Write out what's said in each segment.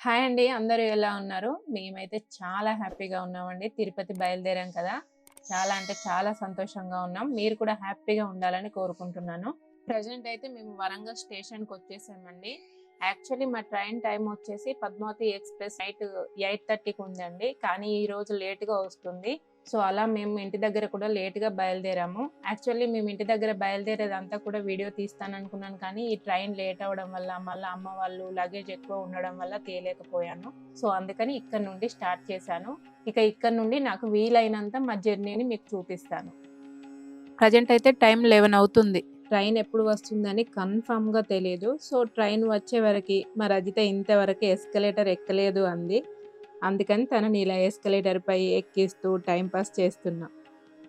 Hi అండి. అందరూ ఎలా ఉన్నారు? మేమైతే చాలా హ్యాపీగా ఉన్నామండి. తిరుపతి బయలుదేరాం కదా. చాలా అంటే చాలా సంతోషంగా ఉన్నాం. మీరు కూడా హ్యాపీగా ఉండాలని కోరుకుంటున్నాను. ప్రజెంట్ అయితే మేము వరంగల్ స్టేషన్కి వచ్చేసామండి. యాక్చువల్లీ మా ట్రైన్ టైం వచ్చేసి పద్మావతి ఎక్స్ప్రెస్ నైట్ ఎయిట్ థర్టీకి ఉందండి. కానీ ఈ రోజు లేట్గా వస్తుంది. సో అలా మేము ఇంటి దగ్గర కూడా లేట్గా బయలుదేరాము. యాక్చువల్లీ మేము ఇంటి దగ్గర బయలుదేరేదంతా కూడా వీడియో తీస్తాను అనుకున్నాను కానీ ఈ ట్రైన్ లేట్ అవ్వడం వల్ల మళ్ళీ అమ్మ వాళ్ళు లగేజ్ ఎక్కువ ఉండడం వల్ల తేలేకపోయాను. సో అందుకని ఇక్కడ నుండి స్టార్ట్ చేశాను. ఇక ఇక్కడ నుండి నాకు వీలైనంత మా జర్నీని మీకు చూపిస్తాను. ప్రజెంట్ అయితే టైం లెవెన్ అవుతుంది. ట్రైన్ ఎప్పుడు వస్తుందని కన్ఫామ్గా తెలియదు సో ట్రైన్ వచ్చే వరకు మా రజిత ఇంతవరకు ఎస్కలేటర్ ఎక్కలేదు అంది. అందుకని తనని ఇలా ఎస్కలేటర్పై ఎక్కిస్తూ టైంపాస్ చేస్తున్నా.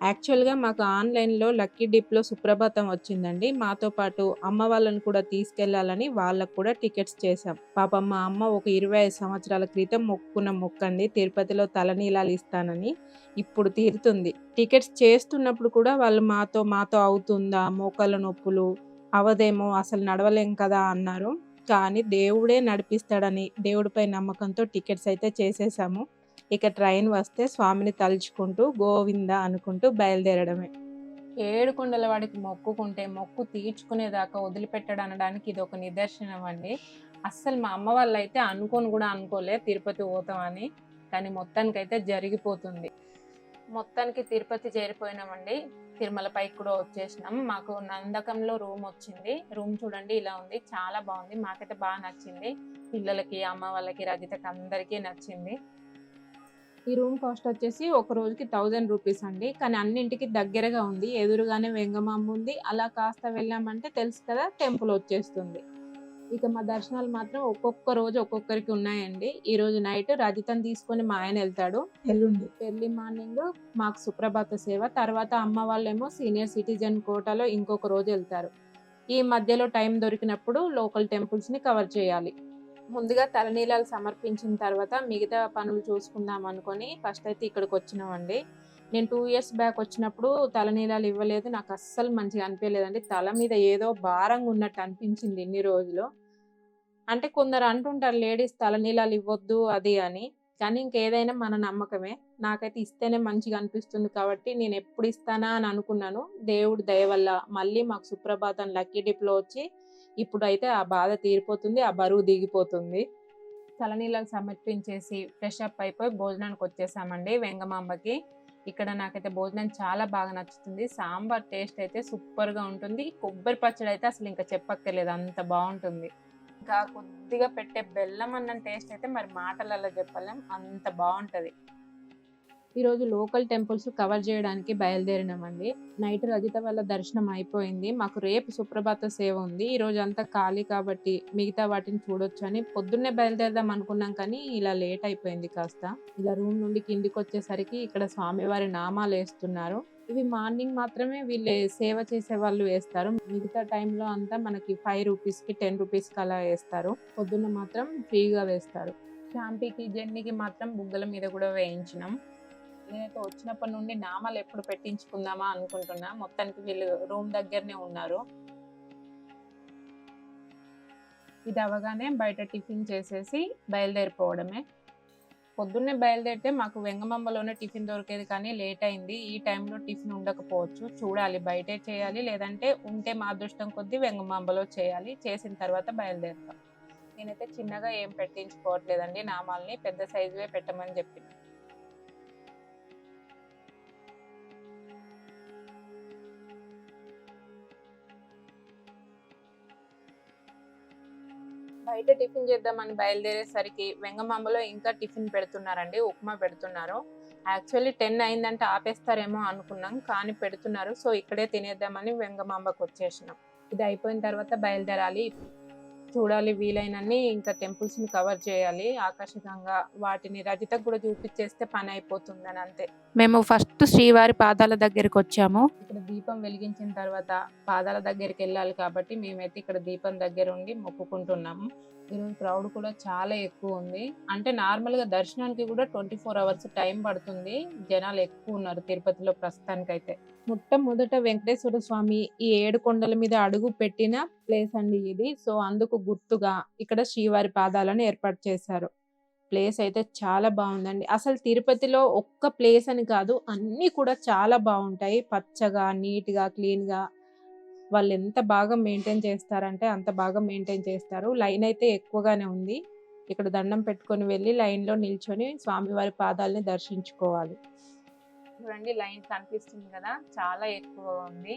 యాక్చువల్గా మాకు ఆన్లైన్లో లక్కీ డిప్లో సుప్రభాతం వచ్చిందండి. మాతో పాటు అమ్మ వాళ్ళని కూడా తీసుకెళ్ళాలని వాళ్ళకు కూడా టికెట్స్ చేశాం. పాపం మా అమ్మ ఒక ఇరవై ఐదు సంవత్సరాల క్రితం మొక్కుకున్న మొక్కండి. తిరుపతిలో తలనీలాలు ఇస్తానని ఇప్పుడు తీరుతుంది. టికెట్స్ చేస్తున్నప్పుడు కూడా వాళ్ళు మాతో మాతో అవుతుందా? మోకాళ్ళ నొప్పులు అవదేమో అసలు నడవలేం కదా అన్నారు. కానీ దేవుడే నడిపిస్తాడని దేవుడిపై నమ్మకంతో టికెట్స్ అయితే చేసేసాము. ఇక ట్రైన్ వస్తే స్వామిని తలుచుకుంటూ గోవింద అనుకుంటూ బయలుదేరడమే. ఏడు కొండల వాడికి మొక్కుకుంటే మొక్కు తీర్చుకునేదాకా వదిలిపెట్టాడు అనడానికి ఇది ఒక నిదర్శనం అండి. అస్సలు మా అమ్మ వాళ్ళు అయితే అనుకోని కూడా అనుకోలే తిరుపతి పోతామని కానీ మొత్తానికైతే జరిగిపోతుంది. మొత్తానికి తిరుపతి చేరిపోయినామండి. తిరుమల పైకి కూడా వచ్చేసినాం మాకు నందకంలో రూమ్ వచ్చింది. రూమ్ చూడండి ఇలా ఉంది. చాలా బాగుంది. మాకైతే బాగా నచ్చింది. పిల్లలకి అమ్మ వాళ్ళకి రజితకి అందరికీ నచ్చింది. ఈ రూమ్ కాస్ట్ వచ్చేసి ఒక రోజుకి థౌజండ్ రూపీస్ అండి. కానీ అన్నింటికి దగ్గరగా ఉంది. ఎదురుగానే వెంగమాంబ ఉంది. అలా కాస్త వెళ్ళామంటే తెలుసు కదా టెంపుల్ వచ్చేస్తుంది. ఇక మా దర్శనాలు మాత్రం ఒక్కొక్క రోజు ఒక్కొక్కరికి ఉన్నాయండి. ఈ రోజు నైట్ రజితని తీసుకొని మా ఆయన వెళ్తాడు. ఎల్లుండి. ఎర్లీ మార్నింగ్ మాకు సుప్రభాత సేవ తర్వాత అమ్మ వాళ్ళేమో సీనియర్ సిటిజన్ కోటాలో ఇంకొక రోజు వెళ్తారు. ఈ మధ్యలో టైం దొరికినప్పుడు లోకల్ టెంపుల్స్ని కవర్ చేయాలి. ముందుగా తలనీలాలు సమర్పించిన తర్వాత మిగతా పనులు చూసుకుందాం అనుకొని ఫస్ట్ అయితే ఇక్కడికి వచ్చినామండి. నేను టూ ఇయర్స్ బ్యాక్ వచ్చినప్పుడు తలనీలాలు ఇవ్వలేదు. నాకు అస్సలు మంచిగా అనిపించలేదండి. తల మీద ఏదో భారంగా ఉన్నట్టు అనిపించింది ఇన్ని రోజులు. అంటే కొందరు అంటుంటారు లేడీస్ తలనీలాలు ఇవ్వద్దు అది అని. కానీ ఇంకేదైనా మన నమ్మకమే. నాకైతే ఇస్తేనే మంచిగా అనిపిస్తుంది కాబట్టి నేను ఎప్పుడు ఇస్తానా అని అనుకున్నాను. దేవుడి దయ వల్ల మళ్ళీ మాకు సుప్రభాతం లక్కీ డిప్లో వచ్చి ఇప్పుడైతే ఆ బాధ తీరిపోతుంది ఆ బరువు దిగిపోతుంది. తలనీళ్ళకు సమర్పించేసి ఫ్రెష్ అప్ అయిపోయి భోజనానికి వచ్చేసామండి వెంగమాంబకి. ఇక్కడ నాకైతే భోజనం చాలా బాగా నచ్చుతుంది. సాంబార్ టేస్ట్ అయితే సూపర్గా ఉంటుంది. కొబ్బరి పచ్చడి అయితే అసలు ఇంకా చెప్పక్కర్లేదు. అంత బాగుంటుంది. ఇంకా కొద్దిగా పెట్టే బెల్లం అన్న టేస్ట్ అయితే మరి మాటలలో చెప్పలేం. అంత బాగుంటుంది. ఈరోజు లోకల్ టెంపుల్స్ కవర్ చేయడానికి బయలుదేరినామండి. నైట్ రజిత వల్ల దర్శనం అయిపోయింది. మాకు రేపు సుప్రభాత సేవ ఉంది. ఈ రోజు అంతా ఖాళీ కాబట్టి మిగతా వాటిని చూడొచ్చు అని పొద్దున్నే బయలుదేరదాం అనుకున్నాం కానీ ఇలా లేట్ అయిపోయింది కాస్త. ఇలా రూమ్ నుండి కిందికి వచ్చేసరికి ఇక్కడ స్వామివారి నామాలు వేస్తున్నారు. ఇవి మార్నింగ్ మాత్రమే వీళ్ళు సేవ చేసే వాళ్ళు వేస్తారు. మిగతా టైంలో అంతా మనకి ఫైవ్ రూపీస్కి టెన్ రూపీస్కి అలా వేస్తారు. పొద్దున్న మాత్రం ఫ్రీగా వేస్తారు. షాంపీకి జెన్నీకి మాత్రం బుగ్గల మీద కూడా వేయించినాం. నేనైతే వచ్చినప్పటి నుండి నామాలు ఎప్పుడు పెట్టించుకుందామా అనుకుంటున్నా. మొత్తానికి వీళ్ళు రూమ్ దగ్గరనే ఉన్నారు. ఇది అవగానే బయట టిఫిన్ చేసేసి బయలుదేరిపోవడమే. పొద్దున్నే బయలుదేరితే మాకు వెంగమంబలోనే టిఫిన్ దొరికేది కానీ లేట్ అయింది. ఈ టైంలో టిఫిన్ ఉండకపోవచ్చు. చూడాలి బయటే చేయాలి లేదంటే ఉంటే మా అదృష్టం కొద్దీ వెంగమాంబలో చేయాలి. చేసిన తర్వాత బయలుదేరుతాం. నేనైతే చిన్నగా ఏం పెట్టించుకోవట్లేదండి. నామాల్ని పెద్ద సైజువే పెట్టమని చెప్పిన. బయట టిఫిన్ చేద్దామని బయలుదేరేసరికి వెంగమాంబలో ఇంకా టిఫిన్ పెడుతున్నారండి ఉప్మా పెడుతున్నారు. యాక్చువల్లీ టెన్ అయిందంటే ఆపేస్తారేమో అనుకున్నాం కానీ పెడుతున్నారు. సో ఇక్కడే తినేద్దామని వెంగమాంబకు వచ్చేసినాం. ఇది అయిపోయిన తర్వాత బయలుదేరాలి. చూడాలి వీలైనన్ని ఇంకా టెంపుల్స్ని కవర్ చేయాలి. ఆకర్షకంగా వాటిని రజితకు కూడా చూపించేస్తే పని అయిపోతుందని అంతే. మేము ఫస్ట్ శ్రీవారి పాదాల దగ్గరికి వచ్చాము. ఇక్కడ దీపం వెలిగించిన తర్వాత పాదాల దగ్గరికి వెళ్ళాలి కాబట్టి మేమైతే ఇక్కడ దీపం దగ్గర ఉండి మొక్కుకుంటున్నాము. క్రౌడ్ కూడా చాలా ఎక్కువ ఉంది. అంటే నార్మల్గా దర్శనానికి కూడా ట్వంటీ ఫోర్ అవర్స్ టైం పడుతుంది. జనాలు ఎక్కువ ఉన్నారు తిరుపతిలో ప్రస్తుతానికైతే. మొట్టమొదట వెంకటేశ్వర స్వామి ఈ ఏడు కొండల మీద అడుగు పెట్టిన ప్లేస్ అండి ఇది. సో అందుకు గుర్తుగా ఇక్కడ శ్రీవారి పాదాలను ఏర్పాటు చేశారు. ప్లేస్ అయితే చాలా బాగుందండి. అసలు తిరుపతిలో ఒక్క ప్లేస్ అని కాదు అన్నీ కూడా చాలా బాగుంటాయి. పచ్చగా నీట్గా క్లీన్గా వాళ్ళు ఎంత బాగా మెయింటైన్ చేస్తారంటే అంత బాగా మెయింటైన్ చేస్తారు. లైన్ అయితే ఎక్కువగానే ఉంది. ఇక్కడ దండం పెట్టుకొని వెళ్ళి లైన్లో నిల్చొని స్వామివారి పాదాలని దర్శించుకోవాలి. చూడండి లైన్ కనిపిస్తుంది కదా చాలా ఎక్కువ ఉంది.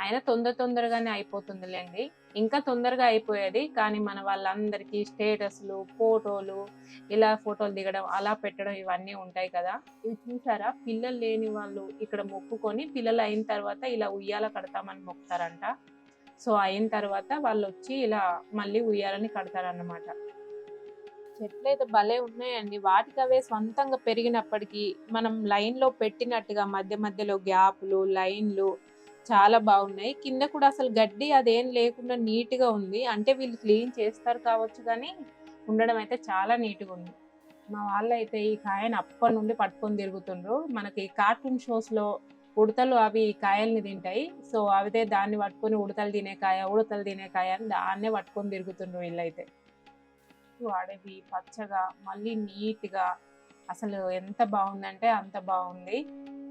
అయినా తొందర తొందరగానే అయిపోతుందిలేండి. ఇంకా తొందరగా అయిపోయేది కానీ మన వాళ్ళందరికీ స్టేటస్లు ఫోటోలు ఇలా ఫోటోలు దిగడం అలా పెట్టడం ఇవన్నీ ఉంటాయి కదా. ఇవి చూసారా? పిల్లలు లేని వాళ్ళు ఇక్కడ మొక్కుకొని పిల్లలు అయిన తర్వాత ఇలా ఉయ్యాల కడతామని మొక్కుతారంట. సో అయిన తర్వాత వాళ్ళు వచ్చి ఇలా మళ్ళీ ఉయ్యాలని కడతారన్నమాట. చెట్లు అయితే భలే ఉన్నాయండి. వాటికి అవే సొంతంగా పెరిగినప్పటికీ మనం లైన్లో పెట్టినట్టుగా మధ్య మధ్యలో గ్యాప్లు లైన్లు చాలా బాగున్నాయి. కింద కూడా అసలు గడ్డి అదేం లేకుండా నీట్గా ఉంది. అంటే వీళ్ళు క్లీన్ చేస్తారు కావచ్చు కానీ ఉండడం అయితే చాలా నీట్గా ఉంది. మా వాళ్ళు అయితే ఈ కాయని అప్పటి నుండి పట్టుకొని తిరుగుతుండ్రు. మనకి కార్టూన్ షోస్లో ఉడతలు అవి ఈ కాయల్ని తింటాయి. సో అవితే దాన్ని పట్టుకొని ఉడతలు తినే కాయ ఉడతలు తినే కాయ అని దాన్నే పట్టుకొని తిరుగుతుండ్రు వీళ్ళైతే. అడవి పచ్చగా మళ్ళీ నీట్గా అసలు ఎంత బాగుందంటే అంత బాగుంది.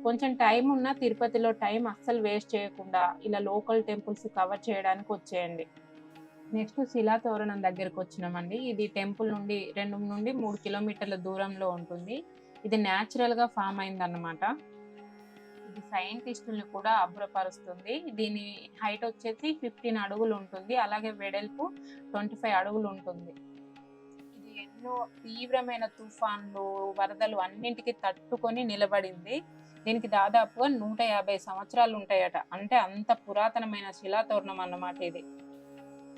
కొంచెం టైం ఉన్న తిరుపతిలో టైం అస్సలు వేస్ట్ చేయకుండా ఇలా లోకల్ టెంపుల్స్ కవర్ చేయడానికి వచ్చేయండి. నెక్స్ట్ శిలా తోరణం దగ్గరకు వచ్చినామండి. ఇది టెంపుల్ నుండి రెండు నుండి మూడు కిలోమీటర్ల దూరంలో ఉంటుంది. ఇది న్యాచురల్గా ఫామ్ అయిందన్నమాట. ఇది సైంటిస్టుల్ని కూడా అభ్రపరుస్తుంది దీని హైట్ వచ్చేసి ఫిఫ్టీన్ అడుగులు ఉంటుంది. అలాగే వెడల్పు ట్వంటీ ఫైవ్ అడుగులు ఉంటుంది. ఇది ఎన్నో తీవ్రమైన తుఫాన్లు వరదలు అన్నింటికి తట్టుకొని నిలబడింది. దీనికి దాదాపుగా నూట యాభై సంవత్సరాలు ఉంటాయట. అంటే అంత పురాతనమైన శిలాతోరణం అన్నమాట ఇది.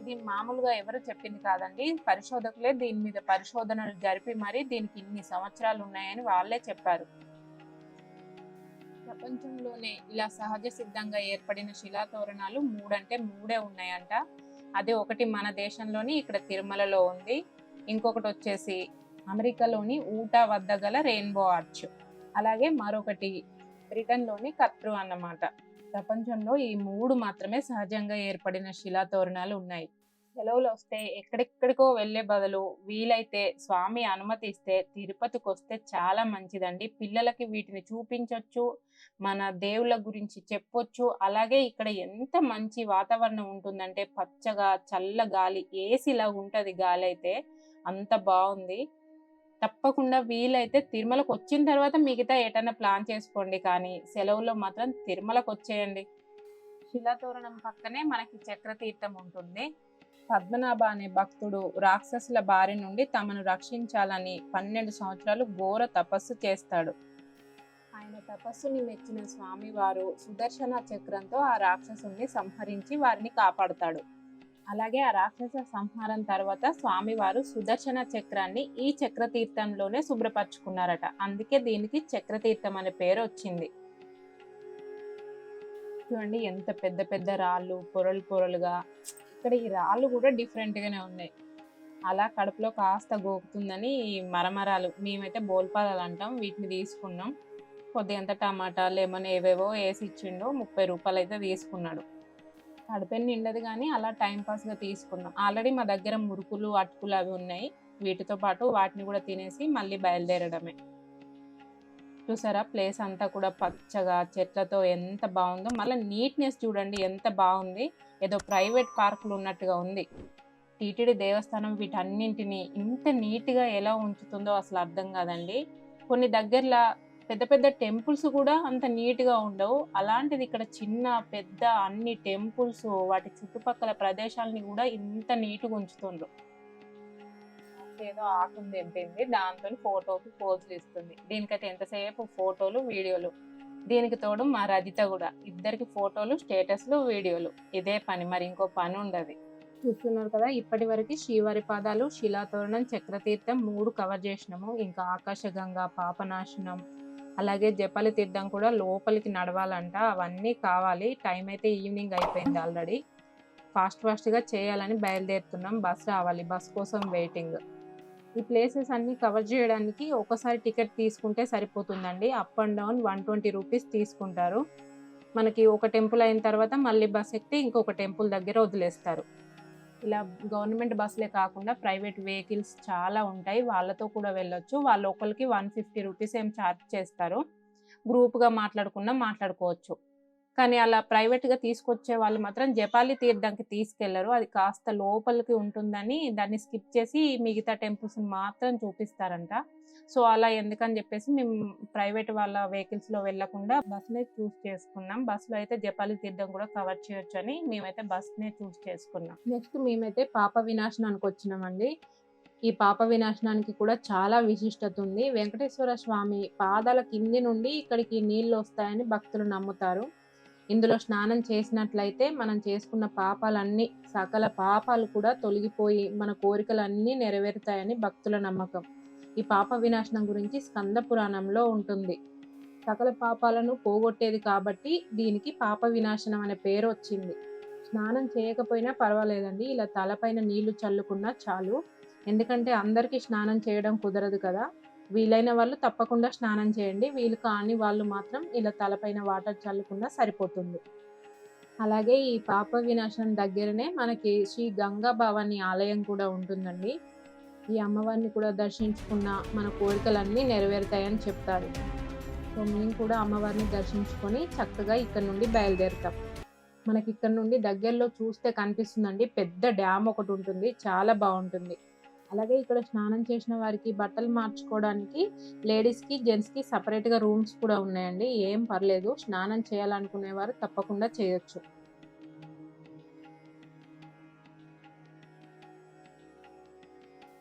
ఇది మామూలుగా ఎవరు చెప్పింది కాదండి. పరిశోధకులే దీని మీద పరిశోధనలు జరిపి మరి దీనికి ఇన్ని సంవత్సరాలు ఉన్నాయని వాళ్ళే చెప్పారు. ప్రపంచంలోనే ఇలా సహజ సిద్ధంగా ఏర్పడిన శిలాతోరణాలు మూడంటే మూడే ఉన్నాయంట. అదే ఒకటి మన దేశంలోని ఇక్కడ తిరుమలలో ఉంది. ఇంకొకటి వచ్చేసి అమెరికాలోని ఊటా వద్ద గల రెయిన్బో ఆర్చ్. అలాగే మరొకటి బ్రిటన్లోని కత్రు అన్నమాట. ప్రపంచంలో ఈ మూడు మాత్రమే సహజంగా ఏర్పడిన శిలాతోరణాలు ఉన్నాయి. సెలవులు వస్తే ఎక్కడెక్కడికో వెళ్ళే బదులు వీలైతే స్వామి అనుమతిస్తే తిరుపతికి వస్తే చాలా మంచిదండి. పిల్లలకి వీటిని చూపించవచ్చు మన దేవుళ్ళ గురించి చెప్పొచ్చు. అలాగే ఇక్కడ ఎంత మంచి వాతావరణం ఉంటుందంటే పచ్చగా చల్ల గాలి ఏసీలా ఉంటుంది గాలి అయితే అంత బాగుంది. తప్పకుండా వీలైతే తిరుమలకు వచ్చిన తర్వాత మిగతా ఏటన్నా ప్లాన్ చేసుకోండి కానీ సెలవులో మాత్రం తిరుమలకు వచ్చేయండి శిలాతోరణం పక్కనే మనకి చక్రతీర్థం ఉంటుంది. పద్మనాభ అనే భక్తుడు రాక్షసుల బారి నుండి తమను రక్షించాలని పన్నెండు సంవత్సరాలు ఘోర తపస్సు చేస్తాడు. ఆయన తపస్సుని మెచ్చిన స్వామివారు సుదర్శన చక్రంతో ఆ రాక్షసుని సంహరించి వారిని కాపాడుతాడు. అలాగే ఆ రాక్షస సంహారం తర్వాత స్వామివారు సుదర్శన చక్రాన్ని ఈ చక్రతీర్థంలోనే శుభ్రపరచుకున్నారట. అందుకే దీనికి చక్రతీర్థం అనే పేరు వచ్చింది. చూడండి ఎంత పెద్ద పెద్ద రాళ్ళు పొరలు పొరలుగా. ఇక్కడ ఈ రాళ్ళు కూడా డిఫరెంట్గానే ఉన్నాయి. అలా కడుపులో కాస్త గోకుతుందని ఈ మరమరాలు మేమైతే బోల్పాదాలు అంటాం వీటిని తీసుకున్నాం. కొద్దిగంత టమాటా లెమన్ ఏవేవో వేసి ఇచ్చిండో ముప్పై రూపాయలు అయితే తీసుకున్నాడు. కడుపెన్ని నిండదు కానీ అలా టైం పాస్గా తీసుకున్నాం. ఆల్రెడీ మా దగ్గర మురుకులు అటుకులు అవి ఉన్నాయి. వీటితో పాటు వాటిని కూడా తినేసి మళ్ళీ బయలుదేరడమే. చూసారా? ప్లేస్ అంతా కూడా పచ్చగా చెట్లతో ఎంత బాగుందో. మళ్ళీ నీట్నెస్ చూడండి ఎంత బాగుంది. ఏదో ప్రైవేట్ పార్కులు ఉన్నట్టుగా ఉంది. టీటీడీ దేవస్థానం వీటన్నింటిని ఇంత నీట్గా ఎలా ఉంచుతుందో అసలు అర్థం కాదండి. కొన్ని దగ్గరలో పెద్ద పెద్ద టెంపుల్స్ కూడా అంత నీట్గా ఉండవు. అలాంటిది ఇక్కడ చిన్న పెద్ద అన్ని టెంపుల్స్ వాటి చుట్టుపక్కల ప్రదేశాలని కూడా ఇంత నీట్గా ఉంచుతుండ్రు. ఏదో ఆకుని తెంపింది దాంతో ఫోటోకి పోజులు ఇస్తుంది దీనికైతే ఎంతసేపు? ఫోటోలు వీడియోలు. దీనికి తోడు మా రజిత కూడా. ఇద్దరికి ఫోటోలు స్టేటస్లు వీడియోలు. ఇదే పని. మరి ఇంకో పని ఉండదు. చూస్తున్నారు కదా ఇప్పటి వరకు శ్రీవారి పాదాలు శిలాతోరణం చక్రతీర్థం మూడు కవర్ చేసినాము. ఇంకా ఆకాశగంగా పాపనాశనం అలాగే జపాలి తీర్థం కూడా లోపలికి నడవాలంట. అవన్నీ కావాలి. టైం అయితే ఈవినింగ్ అయిపోయింది ఆల్రెడీ ఫాస్ట్ ఫాస్ట్గా చేయాలని బయలుదేరుతున్నాం. బస్ రావాలి. బస్ కోసం వెయిటింగ్ ఈ ప్లేసెస్ అన్నీ కవర్ చేయడానికి ఒకసారి టికెట్ తీసుకుంటే సరిపోతుందండి. Up and down one twenty rupees తీసుకుంటారు. మనకి ఒక టెంపుల్ అయిన తర్వాత మళ్ళీ బస్ ఎక్కితే ఇంకొక టెంపుల్ దగ్గర వదిలేస్తారు. ఇలా గవర్నమెంట్ బస్సులే కాకుండా ప్రైవేట్ వెహికల్స్ చాలా ఉంటాయి. వాళ్ళతో కూడా వెళ్ళొచ్చు. వాళ్ళు ఒకరికి వన్ ఫిఫ్టీ రూపీస్ ఏం ఛార్జ్ చేస్తారు. గ్రూప్గా మాట్లాడుకున్నా మాట్లాడుకోవచ్చు. కానీ అలా ప్రైవేట్గా తీసుకొచ్చే వాళ్ళు మాత్రం జపాలి తీర్థంకి తీసుకెళ్ళరు. అది కాస్త లోపలికి ఉంటుందని దాన్ని స్కిప్ చేసి మిగతా టెంపుల్స్ మాత్రం చూపిస్తారంట. సో అలా ఎందుకని చెప్పేసి మేము ప్రైవేట్ వాళ్ళ వెహికల్స్లో వెళ్ళకుండా బస్నే చూస్ చేసుకున్నాం. బస్లో అయితే జపాలి తీర్థం కూడా కవర్ చేయొచ్చు అని మేమైతే బస్నే చూస్ చేసుకున్నాం. నెక్స్ట్ మేమైతే పాప వినాశనానికి వచ్చినామండి. ఈ పాప వినాశనానికి కూడా చాలా విశిష్టత ఉంది. వెంకటేశ్వర స్వామి పాదాల కింది నుండి ఇక్కడికి నీళ్ళు వస్తాయని భక్తులు నమ్ముతారు. ఇందులో స్నానం చేసినట్లయితే మనం చేసుకున్న పాపాలన్నీ సకల పాపాలు కూడా తొలగిపోయి మన కోరికలన్నీ నెరవేరుతాయని భక్తుల నమ్మకం. ఈ పాప వినాశనం గురించి స్కంద పురాణంలో ఉంటుంది. సకల పాపాలను పోగొట్టేది కాబట్టి దీనికి పాప వినాశనం అనే పేరు వచ్చింది. స్నానం చేయకపోయినా పర్వాలేదండి. ఇలా తలపైన నీళ్ళు చల్లుకున్నా చాలు. ఎందుకంటే అందరికీ స్నానం చేయడం కుదరదు కదా. వీలైన వాళ్ళు తప్పకుండా స్నానం చేయండి. వీలు కాని వాళ్ళు మాత్రం ఇలా తలపైన వాటర్ చల్లుకున్నా సరిపోతుంది. అలాగే ఈ పాప వినాశనం దగ్గరనే మనకి శ్రీ గంగా భవాని ఆలయం కూడా ఉంటుందండి. ఈ అమ్మవారిని కూడా దర్శించుకున్న మన కోరికలన్నీ నెరవేరుతాయని చెప్తారు. సో మేము కూడా అమ్మవారిని దర్శించుకొని చక్కగా ఇక్కడ నుండి బయలుదేరుతాం. మనకి ఇక్కడ నుండి దగ్గరలో చూస్తే కనిపిస్తుందండి పెద్ద డ్యామ్ ఒకటి ఉంటుంది చాలా బాగుంటుంది. అలాగే ఇక్కడ స్నానం చేసిన వారికి బట్టలు మార్చుకోవడానికి లేడీస్కి జెంట్స్కి సపరేట్గా రూమ్స్ కూడా ఉన్నాయండి. ఏం పర్లేదు స్నానం చేయాలనుకునేవారు తప్పకుండా చేయొచ్చు.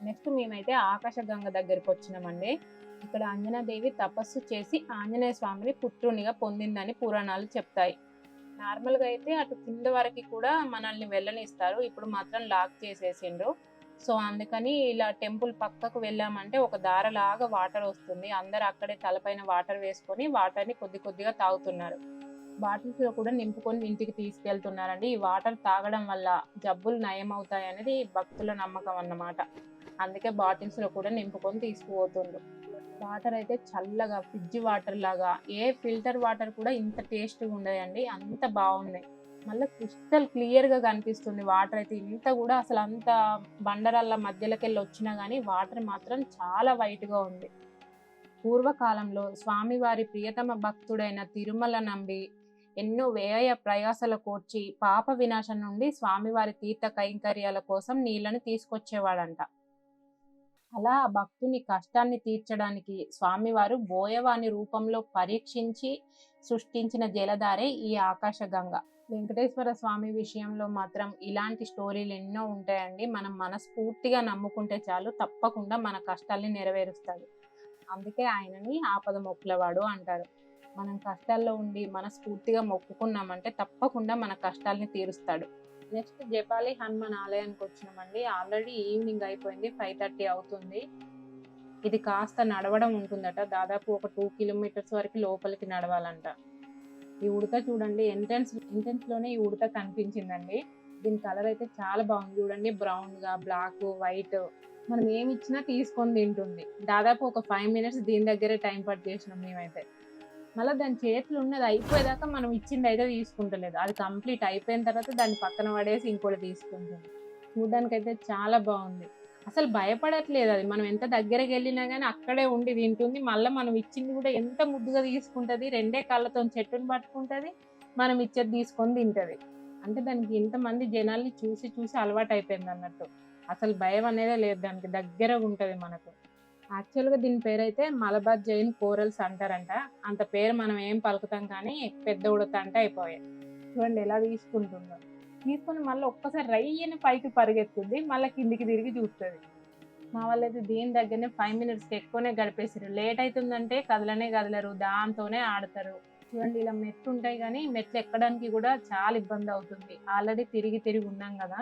నెక్స్ట్ మేమైతే ఆకాశగంగ దగ్గరికి వచ్చినామండి. ఇక్కడ అంజనాదేవి తపస్సు చేసి ఆంజనేయ స్వామిని పుత్రునిగా పొందిందని పురాణాలు చెప్తాయి. నార్మల్గా అయితే అటు కింద వరకు కూడా మనల్ని వెళ్ళనిస్తారు. ఇప్పుడు మాత్రం లాక్ చేసేసిండ్రు. సో అందుకని ఇలా టెంపుల్ పక్కకు వెళ్ళామంటే ఒక దారలాగా వాటర్ వస్తుంది. అందరు అక్కడే తలపైన వాటర్ వేసుకొని వాటర్ని కొద్ది కొద్దిగా తాగుతున్నారు. బాటిల్స్లో కూడా నింపుకొని ఇంటికి తీసుకెళ్తున్నారండి. ఈ వాటర్ తాగడం వల్ల జబ్బులు నయం అవుతాయి అనేది భక్తుల నమ్మకం అన్నమాట. అందుకే బాటిల్స్లో కూడా నింపుకొని తీసుకుపోతుండ్రు. వాటర్ అయితే చల్లగా ఫ్రిడ్జ్ వాటర్ లాగా ఏ ఫిల్టర్ వాటర్ కూడా ఇంత టేస్ట్గా ఉండదండి. అంత బాగున్నాయి మళ్ళీ క్రిస్టల్ క్లియర్గా కనిపిస్తుంది వాటర్ అయితే. ఇంత కూడా అసలు అంత బండరాళ్ళ మధ్యలోకి వెళ్ళి వచ్చినా కానీ వాటర్ మాత్రం చాలా వైట్గా ఉంది. పూర్వకాలంలో స్వామివారి ప్రియతమ భక్తుడైన తిరుమల నంబి ఎన్నో వ్యయ ప్రయాసల కోర్చి పాప వినాశం నుండి స్వామివారి తీర్థ కైంకర్యాల కోసం నీళ్ళను తీసుకొచ్చేవాడంట. అలా ఆ భక్తుని కష్టాన్ని తీర్చడానికి స్వామివారు బోయవాని రూపంలో పరీక్షించి సృష్టించిన జలధారే ఈ ఆకాశగంగ వెంకటేశ్వర స్వామి విషయంలో మాత్రం ఇలాంటి స్టోరీలు ఎన్నో ఉంటాయండి. మనం మనస్ఫూర్తిగా నమ్ముకుంటే చాలు తప్పకుండా మన కష్టాల్ని నెరవేరుస్తాడు అందుకే ఆయనని ఆపద మొక్కులవాడు అంటారు. మనం కష్టాల్లో ఉండి మనస్ఫూర్తిగా మొక్కుకున్నామంటే తప్పకుండా మన కష్టాల్ని తీరుస్తాడు. నెక్స్ట్ జపాలి హనుమాన్ ఆలయానికి వచ్చినామండి. ఆల్రెడీ ఈవినింగ్ అయిపోయింది ఫైవ్ థర్టీ అవుతుంది. ఇది కాస్త నడవడం ఉంటుందట. దాదాపు ఒక టూ కిలోమీటర్స్ వరకు లోపలికి నడవాలంట. ఈ ఉడత చూడండి ఎంట్రన్స్ ఎంట్రన్స్లోనే ఈ ఉడత కనిపించిందండి. దీని కలర్ అయితే చాలా బాగుంది చూడండి. బ్రౌన్గా బ్లాక్ వైట్. మనం ఏమి ఇచ్చినా తీసుకొని తింటుంది. దాదాపు ఒక ఫైవ్ మినిట్స్ దీని దగ్గరే టైం పట్టు చేసినాం మేమైతే. మళ్ళీ దాని చేతులు ఉన్నది అయిపోయేదాకా మనం ఇచ్చింది అయితే తీసుకుంటలేదు. అది కంప్లీట్ అయిపోయిన తర్వాత దాన్ని పక్కన పడేసి ఇంకోటి తీసుకుంటుంది. చూడడానికి అయితే చాలా బాగుంది. అసలు భయపడట్లేదు అది. మనం ఎంత దగ్గరికి వెళ్ళినా కానీ అక్కడే ఉండి తింటుంది. మళ్ళీ మనం ఇచ్చింది కూడా ఎంత ముద్దుగా తీసుకుంటుంది. రెండే కాళ్ళతో చెట్టుని పట్టుకుంటుంది. మనం ఇచ్చేది తీసుకొని తింటుంది. అంటే దానికి ఇంతమంది జనాల్ని చూసి చూసి అలవాటు అయిపోయింది అన్నట్టు. అసలు భయం అనేదే లేదు. దానికి దగ్గరగా ఉంటుంది మనకు. యాక్చువల్గా దీని పేరు అయితే మలబార్ జైన్ కోరల్స్ అంటారంట. అంత పేరు మనం ఏం పలుకుతాం కానీ పెద్ద ఉడత అంటే అయిపోయాయి. చూడండి ఎలా తీసుకుంటుందో. తీసుకుని మళ్ళీ ఒక్కసారి రయ్యని పైకి పరిగెత్తుంది. మళ్ళీ కిందికి తిరిగి చూస్తుంది. మా వాళ్ళైతే దీని దగ్గరనే ఫైవ్ మినిట్స్కి ఎక్కువనే గడిపేసారు లేట్ అవుతుందంటే కదలనే కదలరు. దాంతోనే ఆడతారు. చూడండి ఇలా మెట్లు ఉంటాయి కానీ మెట్లు ఎక్కడానికి కూడా చాలా ఇబ్బంది అవుతుంది. ఆల్రెడీ తిరిగి తిరిగి ఉన్నాం కదా.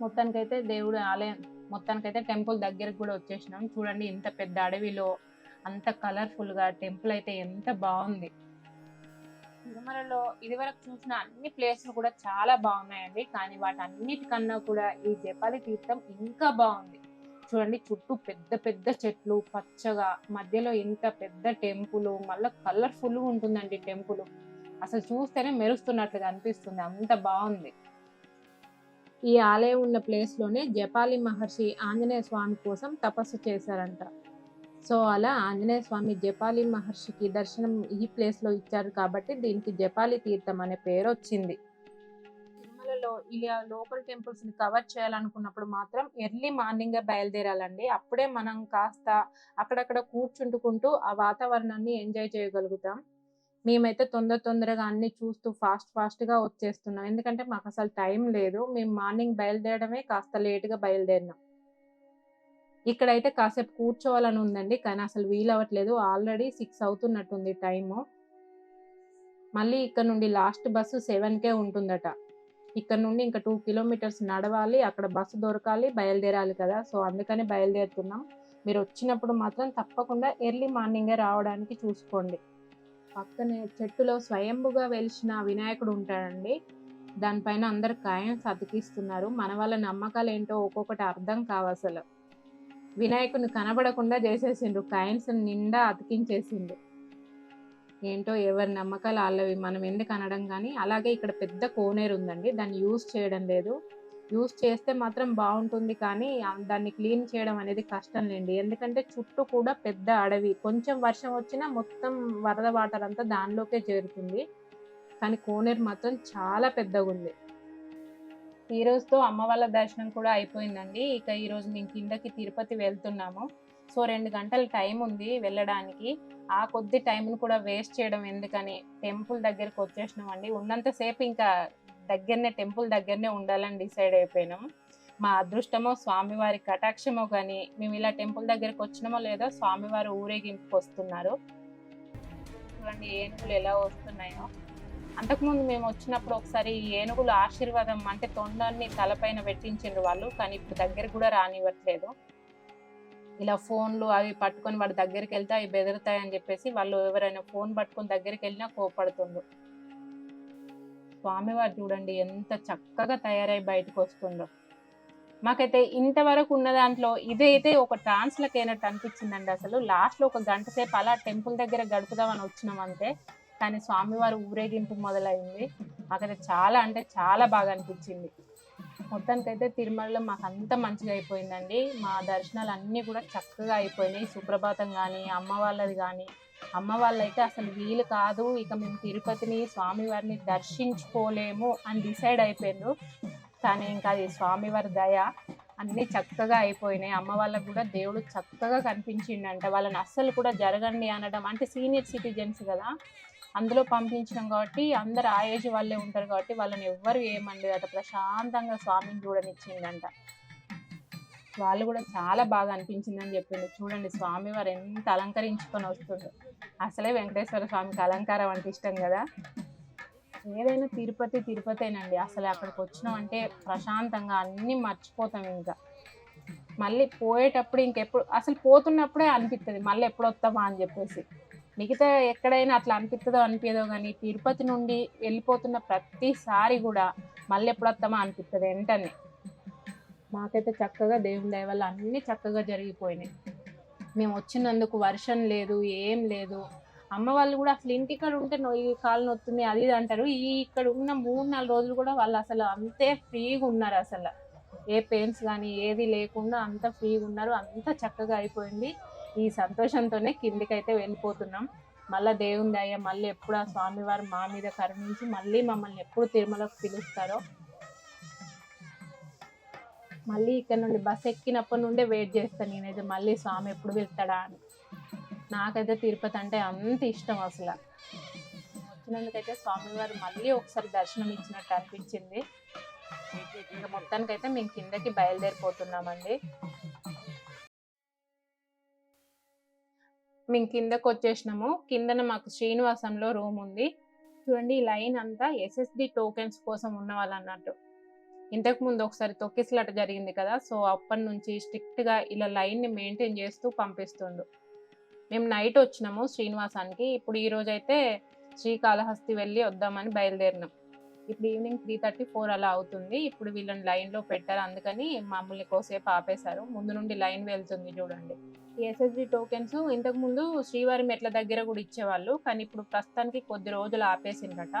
మొత్తానికైతే దేవుడు ఆలయం మొత్తానికైతే టెంపుల్ దగ్గరకు కూడా వచ్చేసినాం. చూడండి ఇంత పెద్ద అడవిలో అంత కలర్ఫుల్గా టెంపుల్ అయితే ఎంత బాగుంది. తిరుమలలో ఇదివరకు చూసిన అన్ని ప్లేసులు కూడా చాలా బాగున్నాయండి. కానీ వాటన్నిటికన్నా కూడా ఈ జపాలి తీర్థం ఇంకా బాగుంది. చూడండి చుట్టూ పెద్ద పెద్ద చెట్లు పచ్చగా మధ్యలో ఇంత పెద్ద టెంపుల్ మళ్ళీ కలర్ఫుల్ ఉంటుందండి టెంపుల్. అసలు చూస్తేనే మెరుస్తున్నట్లుగా అనిపిస్తుంది. అంత బాగుంది. ఈ ఆలయం ఉన్న ప్లేస్లోనే జపాలి మహర్షి ఆంజనేయ స్వామి కోసం తపస్సు చేశారంట. సో అలా ఆంజనేయ స్వామి జపాలి మహర్షికి దర్శనం ఈ ప్లేస్లో ఇచ్చారు కాబట్టి దీనికి జపాలి తీర్థం అనే పేరు వచ్చింది. తిరుమలలో ఇలా లోకల్ టెంపుల్స్ని కవర్ చేయాలనుకున్నప్పుడు మాత్రం ఎర్లీ మార్నింగ్ బయలుదేరాలండి. అప్పుడే మనం కాస్త అక్కడక్కడ కూర్చుంటుకుంటూ ఆ వాతావరణాన్ని ఎంజాయ్ చేయగలుగుతాం. మేమైతే తొందర తొందరగా అన్ని చూస్తూ ఫాస్ట్ ఫాస్ట్గా వచ్చేస్తున్నాం. ఎందుకంటే మాకు అసలు టైం లేదు. మేము మార్నింగ్ బయలుదేరడమే కాస్త లేటుగా బయలుదేరినాం. ఇక్కడైతే కాసేపు కూర్చోవాలని ఉందండి. కానీ అసలు వీలవ్వట్లేదు. ఆల్రెడీ సిక్స్ అవుతున్నట్టుంది టైము. మళ్ళీ ఇక్కడ నుండి లాస్ట్ బస్సు సెవెన్కే ఉంటుందట. ఇక్కడ నుండి ఇంకా టూ కిలోమీటర్స్ నడవాలి. అక్కడ బస్సు దొరకాలి బయలుదేరాలి కదా. సో అందుకని బయలుదేరుతున్నాం. మీరు వచ్చినప్పుడు మాత్రం తప్పకుండా ఎర్లీ మార్నింగే రావడానికి చూసుకోండి. పక్కనే చెట్టులో స్వయంభుగా వెలిసిన వినాయకుడు ఉంటాడండి. దానిపైన అందరు కాయన్స్ అతికిస్తున్నారు మన వాళ్ళ నమ్మకాలు ఏంటో ఒక్కొక్కటి అర్థం కావు అసలు. వినాయకుని కనబడకుండా చేసేసిండ్రు. కాయిన్స్ నిండా అతికించేసిండు ఏంటో ఎవరి నమ్మకాలు వాళ్ళవి. మనం ఎందుకు అనడం కానీ అలాగే ఇక్కడ పెద్ద కోనేరు ఉందండి దాన్ని యూజ్ చేయడం లేదు. యూస్ చేస్తే మాత్రం బాగుంటుంది. కానీ దాన్ని క్లీన్ చేయడం అనేది కష్టం లేండి. ఎందుకంటే చుట్టూ కూడా పెద్ద అడవి. కొంచెం వర్షం వచ్చినా మొత్తం వరద వాటర్ అంతా దానిలోకే చేరుతుంది. కానీ కోనేరు మాత్రం చాలా పెద్దగా ఉంది. ఈ రోజుతో అమ్మ వాళ్ళ దర్శనం కూడా అయిపోయిందండి. ఇక ఈరోజు మేము కిందకి తిరుపతి వెళ్తున్నాము. సో రెండు గంటల టైం ఉంది వెళ్ళడానికి. ఆ కొద్ది టైంను కూడా వేస్ట్ చేయడం ఎందుకని టెంపుల్ దగ్గరికి వచ్చేసినామండి. ఉన్నంతసేపు ఇంకా దగ్గరనే టెంపుల్ దగ్గరనే ఉండాలని డిసైడ్ అయిపోయినాం. మా అదృష్టమో స్వామివారి కటాక్షమో కానీ మేము ఇలా టెంపుల్ దగ్గరకు వచ్చినామో లేదో స్వామివారు ఊరేగింపుకి వస్తున్నారు చూడండి ఏనుగులు ఎలా వస్తున్నాయో. అంతకుముందు మేము వచ్చినప్పుడు ఒకసారి ఏనుగులు ఆశీర్వాదం అంటే తొండాన్ని తలపైన పెట్టించిండ్రు వాళ్ళు కానీ ఇప్పుడు దగ్గర కూడా రానివ్వట్లేదు. ఇలా ఫోన్లు అవి పట్టుకొని వాడి దగ్గరికి వెళ్తే అవి బెదురుతాయి అని చెప్పేసి వాళ్ళు ఎవరైనా ఫోన్ పట్టుకొని దగ్గరికి వెళ్ళినా కోపడుతుండ్రు. స్వామివారు చూడండి ఎంత చక్కగా తయారై బయటకు వస్తుందో మాకైతే ఇంతవరకు ఉన్న దాంట్లో ఇదైతే ఒక ట్రాన్స్లకి అయినట్టు అనిపించిందండి అసలు. లాస్ట్లో ఒక గంట సేపు అలా టెంపుల్ దగ్గర గడుపుదామని వచ్చినాం అంతే. కానీ స్వామివారు ఊరేగింపు మొదలైంది. మాకైతే చాలా అంటే చాలా బాగా అనిపించింది. మొత్తానికైతే తిరుమలలో మాకు అంత మంచిగా అయిపోయిందండి. మా దర్శనాలు అన్నీ కూడా చక్కగా అయిపోయినాయి. సుప్రభాతం కానీ అమ్మ వాళ్ళది కానీ అమ్మ వాళ్ళైతే అసలు వీలు కాదు. ఇక మేము తిరుపతిని స్వామివారిని దర్శించుకోలేము అని డిసైడ్ అయిపోయారు కానీ ఇంకా అది స్వామివారి దయ అన్నీ చక్కగా అయిపోయినాయి. అమ్మ వాళ్ళకు కూడా దేవుడు చక్కగా కనిపించిండంట. వాళ్ళని అస్సలు కూడా జరగండి అనడం అంటే సీనియర్ సిటిజన్స్ కదా అందులో పంపించినాం కాబట్టి అందరు ఆ ఏజ్ వాళ్ళే ఉంటారు కాబట్టి వాళ్ళని ఎవ్వరు ఏమండి అట ప్రశాంతంగా స్వామిని చూడనిచ్చిందంట వాళ్ళు కూడా చాలా బాగా అనిపించిందని చెప్పిండు. చూడండి స్వామి వారు ఎంత అలంకరించుకొని వస్తుండ్రు అసలే వెంకటేశ్వర స్వామికి అలంకారం అంటే ఇష్టం కదా? ఏదైనా తిరుపతి తిరుపతేనండి. అసలు అక్కడికి వచ్చినాం అంటే ప్రశాంతంగా అన్నీ మర్చిపోతాం ఇంకా. మళ్ళీ పోయేటప్పుడు ఇంకెప్పుడు అసలు పోతున్నప్పుడే అనిపిస్తుంది మళ్ళీ ఎప్పుడు వస్తామా అని చెప్పేసి. మిగతా ఎక్కడైనా అట్లా అనిపిస్తుందో అనిపించదో కానీ తిరుపతి నుండి వెళ్ళిపోతున్న ప్రతిసారి కూడా మళ్ళీ ఎప్పుడు వస్తామా అనిపిస్తుంది వెంటనే. మాకైతే చక్కగా దేవుని దయ వల్ల అన్నీ చక్కగా జరిగిపోయినాయి. మేము వచ్చినందుకు వర్షం లేదు ఏం లేదు. అమ్మ వాళ్ళు కూడా అసలు ఇంటికాడ ఉంటే నొయ్యి కాలు నొత్తుంది అది ఇది అంటారు. ఈ ఇక్కడ ఉన్న మూడు నాలుగు రోజులు కూడా వాళ్ళు అసలు అంతే ఫ్రీగా ఉన్నారు అసలు. ఏ పెయిన్స్ కానీ ఏది లేకుండా అంత ఫ్రీగా ఉన్నారు అంత చక్కగా అయిపోయింది. ఈ సంతోషంతోనే కిందికైతే వెళ్ళిపోతున్నాం. మళ్ళీ దేవుని దయ మళ్ళీ ఎప్పుడు ఆ స్వామివారు మా మీద కరుణించి మళ్ళీ మమ్మల్ని ఎప్పుడు తిరుమలకు పిలుస్తారో మళ్ళీ ఇక్కడ నుండి బస్ ఎక్కినప్పటి నుండే వెయిట్ చేస్తాను నేనైతే. మళ్ళీ స్వామి ఎప్పుడు వెళ్తాడా అని. నాకైతే తిరుపతి అంటే అంత ఇష్టం అసలు. వచ్చినందుకైతే స్వామివారు మళ్ళీ ఒకసారి దర్శనం ఇచ్చినట్టు అనిపించింది. ఇంకా మొత్తానికైతే మేము కిందకి బయలుదేరిపోతున్నామండి. మేము కిందకు వచ్చేసినాము. కిందన మాకు శ్రీనివాసంలో రూమ్ ఉంది. చూడండి ఈ లైన్ అంతా ఎస్ఎస్డి టోకెన్స్ కోసం ఉన్న వాళ్ళు అన్నట్టు. ఇంతకు ముందు ఒకసారి తొక్కిసలాట జరిగింది కదా సో అప్పటి నుంచి స్ట్రిక్ట్గా ఇలా లైన్ని మెయింటైన్ చేస్తూ పంపిస్తుండు. మేము నైట్ వచ్చినాము శ్రీనివాసానికి ఇప్పుడు ఈ రోజు అయితే శ్రీకాళహస్తి వెళ్ళి వద్దామని బయలుదేరినాం. ఇప్పుడు ఈవినింగ్ త్రీ థర్టీ ఫోర్ అలా అవుతుంది ఇప్పుడు వీళ్ళని లైన్లో పెట్టారు అందుకని మమ్మల్ని కోసేపు ఆపేశారు. ముందు నుండి లైన్ వెళ్తుంది చూడండి. ఎస్ఎస్బి టోకెన్స్ ఇంతకు ముందు శ్రీవారి మెట్ల దగ్గర కూడా ఇచ్చేవాళ్ళు కానీ ఇప్పుడు ప్రస్తుతానికి కొద్ది రోజులు ఆపేసిందట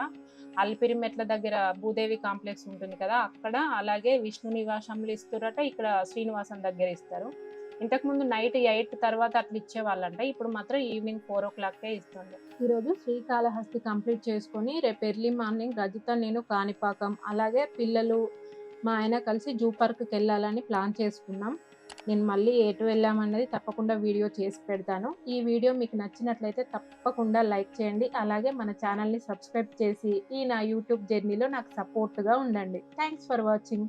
అల్పిరి మెట్ల దగ్గర భూదేవి కాంప్లెక్స్ ఉంటుంది కదా అక్కడ అలాగే విష్ణు నివాసంలో ఇస్తారట ఇక్కడ శ్రీనివాసం దగ్గర ఇస్తారు. ఇంతకుముందు నైట్ ఎయిట్ తర్వాత అట్లా ఇచ్చేవాళ్ళంట ఇప్పుడు మాత్రం ఈవినింగ్ ఫోర్ ఓ క్లాక్కే ఇస్తుంది ఈరోజు శ్రీకాళహస్తి కంప్లీట్ చేసుకొని రేపు ఎర్లీ మార్నింగ్ రజిత నేను కాణిపాకం అలాగే పిల్లలు మా ఆయన కలిసి జూ పార్క్కి వెళ్ళాలని ప్లాన్ చేసుకున్నాం. నేను మళ్ళీ ఎటు వెళ్ళామన్నది తప్పకుండా వీడియో చేసి పెడతాను. ఈ వీడియో మీకు నచ్చినట్లయితే తప్పకుండా లైక్ చేయండి. అలాగే మన ఛానల్ని సబ్స్క్రైబ్ చేసి ఈ నా యూట్యూబ్ జర్నీలో నాకు సపోర్ట్గా ఉండండి. Thanks for watching